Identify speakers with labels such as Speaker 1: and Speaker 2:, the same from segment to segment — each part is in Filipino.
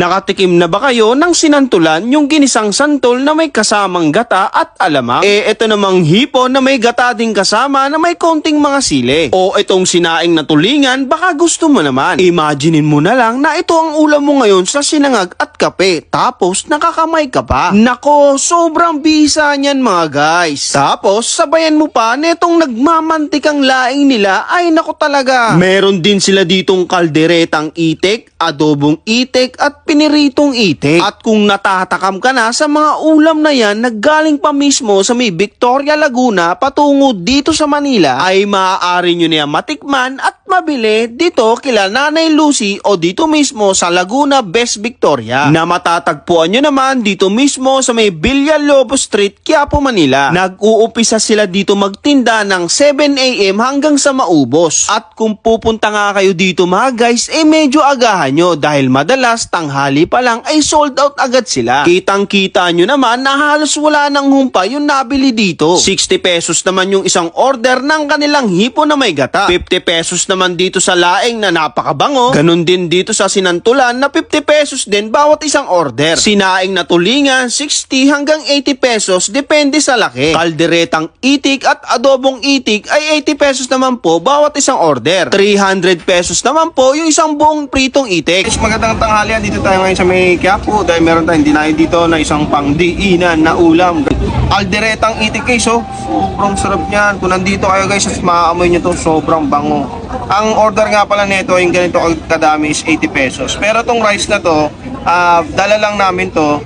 Speaker 1: Nakatikim na ba kayo ng sinantulan yung ginisang santol na may kasamang gata at alamang? Eh, ito namang hipon na may gata ding kasama na may konting mga sili. O itong sinaing na tulingan, baka gusto mo naman. Imaginein mo na lang na ito ang ulam mo ngayon sa sinangag at kape. Tapos, nakakamay ka pa. Nako, sobrang bisa niyan mga guys. Tapos, sabayan mo pa netong nagmamantikang laing nila ay nako talaga. Meron din sila ditong kalderetang itik, adobong itik at piniritong itik. At kung natatakam ka na sa mga ulam na yan na galing pa mismo sa may Victoria Laguna patungo dito sa Manila ay maaari nyo niya matikman at mabili dito kila Nanay Lucy o dito mismo sa Laguna Best Victoria na matatagpuan nyo naman dito mismo sa may Villalobo Street, Quiapo, Manila. Nag-uupisa sila dito magtinda ng 7am hanggang sa maubos. At kung pupunta nga kayo dito mga guys, eh medyo agahan nyo dahil madalas tanghali pa lang ay sold out agad sila. Kitang kita nyo naman na halos wala nang humpa yung nabili dito. 60 pesos naman yung isang order ng kanilang hipo na may gata. 50 pesos naman dito sa laing na napakabango. Ganon din dito sa sinantulan na 50 pesos din bawat isang order. Sinaing na tulingan, 60 hanggang 80 pesos depende sa laki. Kalderetang itik at adobong itik ay 80 pesos naman po bawat isang order. 300 pesos naman po yung isang buong pritong itik.
Speaker 2: Guys, magandang tanghalian. Dito tayo ngayon sa may Quiapo dahil meron tayong dinayo dito na isang pangdiinan na ulam. Alderetang itik guys, oh. Sobrang sarap niyan. Kung nandito kayo guys, at maaamoy nyo to, sobrang bango. Ang order nga pala nito, yung ganito kadami is 80 pesos. Pero tong rice na to, ah, dala lang namin to.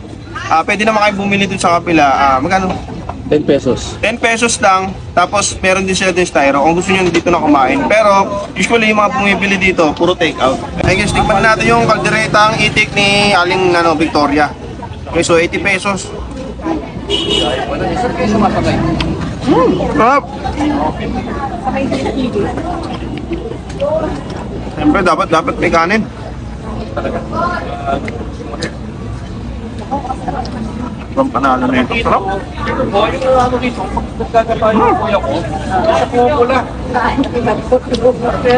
Speaker 2: Ah, pwede naman kayo bumili dun sa kapila. Ah, magkano?
Speaker 3: 10 pesos.
Speaker 2: 10 pesos lang, tapos meron din sila din styro kung gusto nyo dito na kumain. Pero usually yung mga bumibili dito, puro take out. Ay guys, tikman natin yung kaldereta ang itik ni Aling ano, Victoria. Okay, so 80 pesos. Mm, sarap. Siyempre, dapat, dapat may kanin. Ang panalo na ito. Sarap.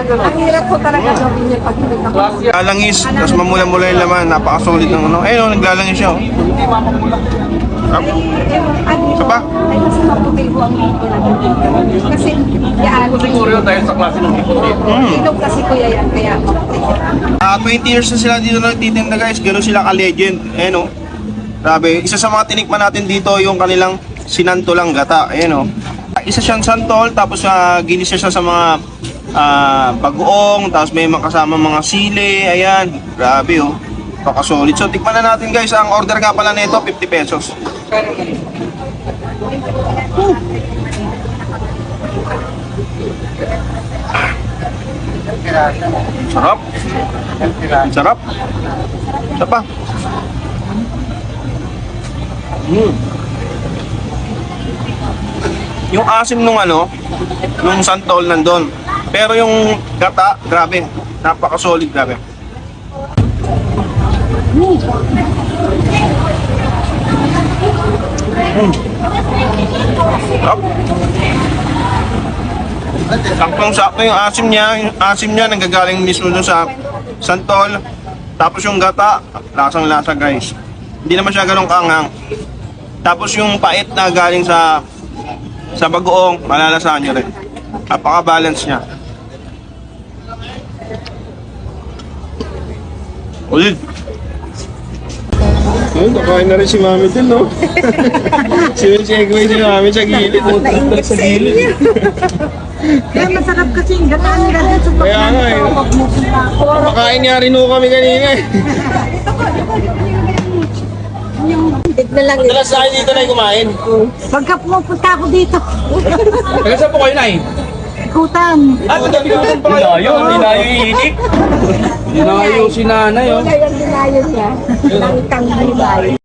Speaker 4: Ang hirap po talaga gawin niya pag hindi ka
Speaker 2: Lalangis, tapos mamula-mula yung laman, napakasolid ng ano. Ayun, oh, naglalangis siya. Oh. Sarap. Isa pa?
Speaker 4: Mas mapumigo ang hipo na dito. Kasi, yan.
Speaker 3: Siguro yun dahil sa klase ng hipon dito.
Speaker 2: Mm.
Speaker 4: Ilog kasi kuya yan, kaya mapumigo.
Speaker 2: Ah, 20 years na sila dito nagtitinda guys. Gano'n sila ka-legend. Ayan oh. Grabe. Isa sa mga tinikman natin dito yung kanilang sinantolang gata. Ayan oh. Isa siyang santol, tapos uh, ginisa siya sa mga ah, bagoong, tapos may mga kasama mga sili. Ayan. Grabe oh. Pakasolid. So, tikman na natin guys. Ang order nga pala nito, 50 pesos. Sarap. Sarap. Isa pa. Mm. Yung asim nung ano, nung santol nandun. Pero yung gata, grabe. Napaka-solid, grabe. Mm. Sarap. Saktong sakto yung asim niya, yung asim niya nanggagaling mismo doon sa santol. Tapos yung gata, lasang lasa guys. Hindi naman siya ganun kaanghang. Tapos yung pait na galing sa sa bagoong, malalasahan nyo rin. Napaka-balance niya. Ulit. Ayun, nakain na rin si Mami din, no? Sinusegue si Mami sa gilid. Sa gilid.
Speaker 4: Kaya masarap kasi yung gataan galing sa
Speaker 2: Kaya nga eh. Makain nga rin ho kami kanina eh.
Speaker 4: Big na lang.
Speaker 3: Dalas tayo dito na kumain.
Speaker 4: Pagka pumupunta ako dito,
Speaker 3: Taga saan po kayo na eh?
Speaker 4: Ikutan.
Speaker 3: Ah, magkabigutan pa kayo. Dinayo, dinayo iinik. Dinayo si nanay oh.
Speaker 4: Kaya yung dinayo niya, ng kangbibay.